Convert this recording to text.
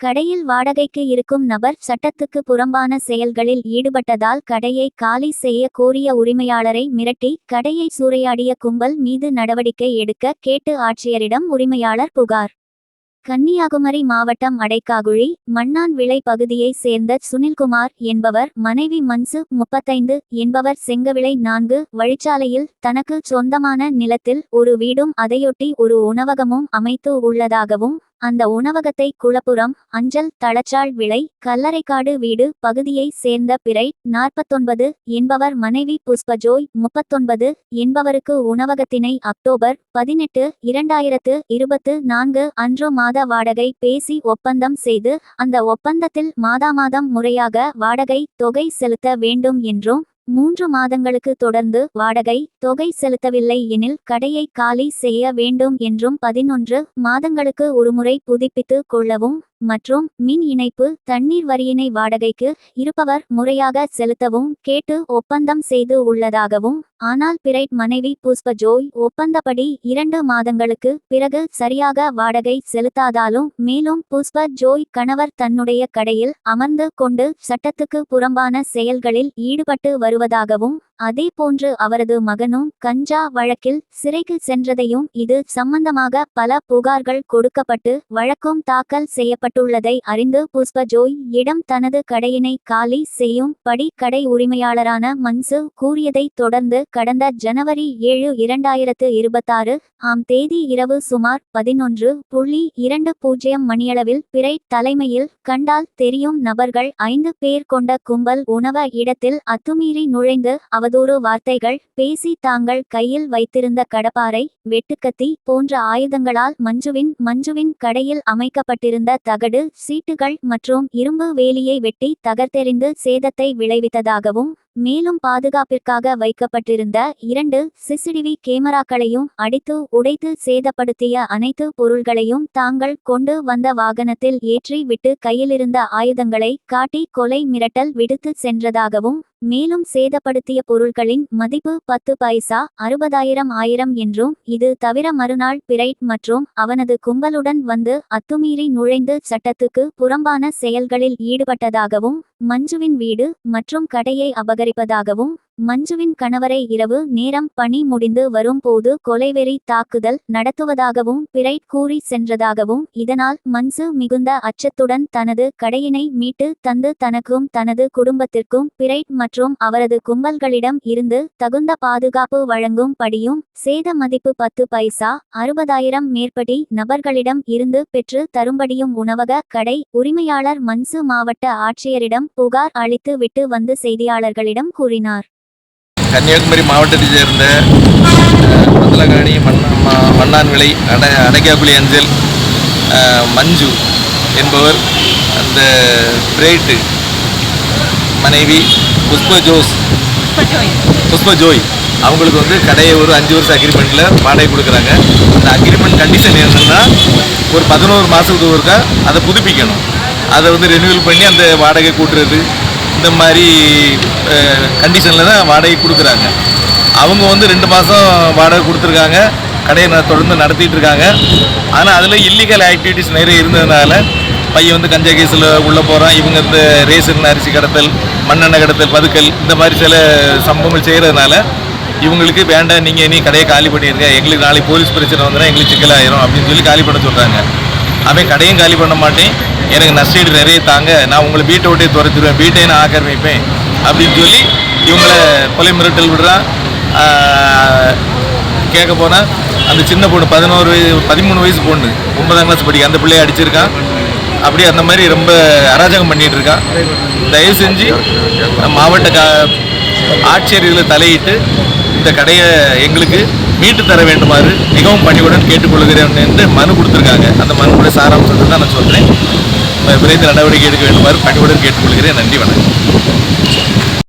கடையில் வாடகைக்கு இருக்கும் நபர் சட்டத்துக்கு புறம்பான செயல்களில் ஈடுபட்டதால் கடையை காலி செய்ய கோரிய உரிமையாளரை மிரட்டி கடையை சூறையாடிய கும்பல் மீது நடவடிக்கை எடுக்க கேட்டு ஆட்சியரிடம் உரிமையாளர் புகார். கன்னியாகுமரி மாவட்டம் அடைக்காகுழி மண்ணான் விளை பகுதியைச் சேர்ந்த சுனில்குமார் என்பவர் மனைவி மன்சு முப்பத்தைந்து என்பவர் செங்கவிளை நான்கு வழிச்சாலையில் தனக்கு சொந்தமான நிலத்தில் ஒரு வீடும் அதையொட்டி ஒரு உணவகமும் அமைத்து உள்ளதாகவும் அந்த உணவகத்தை குளப்புறம் அஞ்சல் தளச்சாள் விளை கல்லறைக்காடு வீடு பகுதியைச் சேர்ந்த பிறை நாற்பத்தொன்பது என்பவர் மனைவி புஷ்பஜோய் முப்பத்தொன்பது என்பவருக்கு உணவகத்தினை அக்டோபர் பதினெட்டு இரண்டாயிரத்து இருபத்து நான்கு அன்று மாத வாடகை பேசி ஒப்பந்தம் செய்து அந்த ஒப்பந்தத்தில் மாதாமாதம் முறையாக வாடகை தொகை செலுத்த வேண்டும் என்றும் மூன்று மாதங்களுக்கு தொடர்ந்து வாடகை தொகை செலுத்தவில்லை எனில் கடையை காலி செய்ய வேண்டும் என்றும் பதினொன்று மாதங்களுக்கு ஒருமுறை புதுப்பித்து கொள்ளவும் மற்றும் மின் இணைப்பு தண்ணீர் வரியினை வாடகைக்கு இருப்பவர் முறையாக செலுத்தவும் கேட்டு ஒப்பந்தம் செய்து உள்ளதாகவும் ஆனால் பிரைட் மனைவி புஷ்ப ஜோய் ஒப்பந்தப்படி இரண்டு மாதங்களுக்கு பிறகு சரியாக வாடகை செலுத்தாதாலும் மேலும் புஷ்ப ஜோய் கணவர் தன்னுடைய கடையில் அமர்ந்து கொண்டு சட்டத்துக்கு புறம்பான செயல்களில் ஈடுபட்டு வருவதாகவும் அதேபோன்று அவரது மகனும் கஞ்சா வழக்கில் சிறைக்கு சென்றதையும் இது சம்பந்தமாக பல புகார்கள் கொடுக்கப்பட்டு வழக்கும் தாக்கல் செய்யப்பட்டுள்ளதை அறிந்து புஷ்ப ஜோய் இடம் தனது கடையினை காலி செய்யும் படி கடை உரிமையாளரான மன்சு கூறியதை தொடர்ந்து கடந்த ஜனவரி ஏழு இரண்டாயிரத்து இருபத்தாறு ஆம் தேதி இரவு சுமார் பதினொன்று புள்ளி இரண்டு பூஜ்ஜியம் மணியளவில் பிறை தலைமையில் கண்டால் தெரியும் நபர்கள் ஐந்து பேர் கொண்ட கும்பல் உணவ இடத்தில் அத்துமீறி நுழைந்து அவதூறு வார்த்தைகள் பேசி தாங்கள் கையில் வைத்திருந்த கடப்பாறை வெட்டுக்கத்தி போன்ற ஆயுதங்களால் மஞ்சுவின் மஞ்சுவின் கடையில் அமைக்கப்பட்டிருந்த தகடு சீட்டுகள் மற்றும் இரும்பு வேலியை வெட்டி தகர்த்தெறிந்து சேதத்தை விளைவித்ததாகவும் மேலும் பாதுகாப்பிற்காக வைக்கப்பட்டிருந்த இரண்டு சிசிடிவி கேமராக்களையும் அடித்து உடைத்து சேதப்படுத்திய அனைத்து பொருள்களையும் தாங்கள் கொண்டு வந்த வாகனத்தில் ஏற்றி விட்டு கையிலிருந்த ஆயுதங்களை காட்டி கொலை மிரட்டல் விடுத்து சென்றதாகவும் மேலும் சேதப்படுத்திய பொருட்களின் மதிப்பு பத்து பைசா அறுபதாயிரம் ஆயிரம் என்றும் இது தவிர மறுநாள் பிரைட் மற்றும் அவனது கும்பலுடன் வந்து அத்துமீறி நுழைந்து சட்டத்துக்கு புறம்பான செயல்களில் ஈடுபட்டதாகவும் மஞ்சுவின் வீடு மற்றும் கடையை அபகரிப்பதாகவும் மஞ்சுவின் கணவரை இரவு நேரம் பணி முடிந்து வரும்போது கொலைவெறி தாக்குதல் நடத்துவதாகவும் பிரைட் கூறி சென்றதாகவும் இதனால் மன்சு மிகுந்த அச்சத்துடன் தனது கடையினை மீட்டு தந்து தனக்கும் தனது குடும்பத்திற்கும் பிரைட் மற்றும் அவரது கும்பல்களிடம் இருந்து தகுந்த பாதுகாப்பு வழங்கும் படியும் சேத மதிப்பு பத்து பைசா அறுபதாயிரம் மேற்படி நபர்களிடம் இருந்து பெற்று தரும்படியும் உணவக கடை உரிமையாளர் மன்சு மாவட்ட ஆட்சியரிடம் புகார் அளித்து விட்டு வந்து செய்தியாளர்களிடம் கூறினார். கன்னியாகுமரி மாவட்டத்தைச் சேர்ந்த அஹ், மதலகாணி மண்ணா மண்ணான் விளை அட அடைக்காப்புலி அஞ்சல் மஞ்சு என்பவர் அந்த பிரைட்டு மனைவி புஷ்ப ஜோஸ். புஷ்ப ஜோய். அவங்களுக்கு வந்து கடையை ஒரு அஞ்சு வருஷம் அக்ரிமெண்ட்டில் வாடகை கொடுக்குறாங்க. அந்த அக்ரிமெண்ட் கண்டிஷன் என்னென்னா ஒரு பதினோரு மாதத்துக்கு ஒருக்கா அதை புதுப்பிக்கணும். அதை வந்து ரெனியூவல் பண்ணி அந்த வாடகை கூட்டுறது. இந்த மாதிரி கண்டிஷனில் தான் வாடகை கொடுக்குறாங்க. அவங்க வந்து ரெண்டு மாதம் வாடகை கொடுத்துருக்காங்க. கடையை நான் தொடர்ந்து நடத்திட்டு இருக்காங்க. ஆனால் அதில் இல்லீகல் ஆக்டிவிட்டிஸ் நிறைய இருந்ததுனால பையன் வந்து கஞ்சா கேஸில் உள்ளே போகிறான் இவங்க இந்த ரேசன் அரிசி கடத்தல் மண்ணெண்ணெய் கடத்தல் பதுக்கல் இந்த மாதிரி சில சம்பவங்கள் செய்கிறதுனால இவங்களுக்கு வேண்டாம் நீங்கள் இனி கடையை காலி பண்ணிடுங்க எங்களுக்கு நாளைக்கு போலீஸ் பிரச்சனை வந்துடும் எங்களுக்கு சிக்கலாயிரும் அப்படின்னு சொல்லி காலி பண்ண சொல்கிறாங்க அவன் கடையும் காலி பண்ண மாட்டேன். எனக்கு நஷ்டீடு நிறைய தாங்க நான் உங்களை வீட்டை விட்டே துரத்திடுவேன் வீட்டை நான் ஆக்கிரமிப்பேன் அப்படின்னு சொல்லி இவங்களை கொலை மிரட்டல் விடுறான். கேட்க போனால் அந்த சின்ன பொண்ணு பதினோரு வயசு பதிமூணு வயசு பொண்ணு ஒன்பதாம் கிளாஸ் படிக்க அந்த பிள்ளைய அடிச்சிருக்கான். அப்படி அந்த மாதிரி ரொம்ப அராஜகம் பண்ணிகிட்டு இருக்கான். தயவு செஞ்சு மாவட்ட கா ஆட்சியர் இதில் தலையிட்டு இந்த கடையை எங்களுக்கு மீட்டு தர வேண்டுமாறு மிகவும் பணிவுடன் கேட்டுக்கொள்கிறேன் என்று மனு கொடுத்துருக்காங்க. அந்த மனுடைய சாராம்சத்தை தான் நான் சொல்கிறேன் விரைந்து நடவடிக்கை எடுக்க வேண்டுமாறு பணிவுடன் கேட்டுக்கொள்கிறேன். நன்றி வணக்கம்.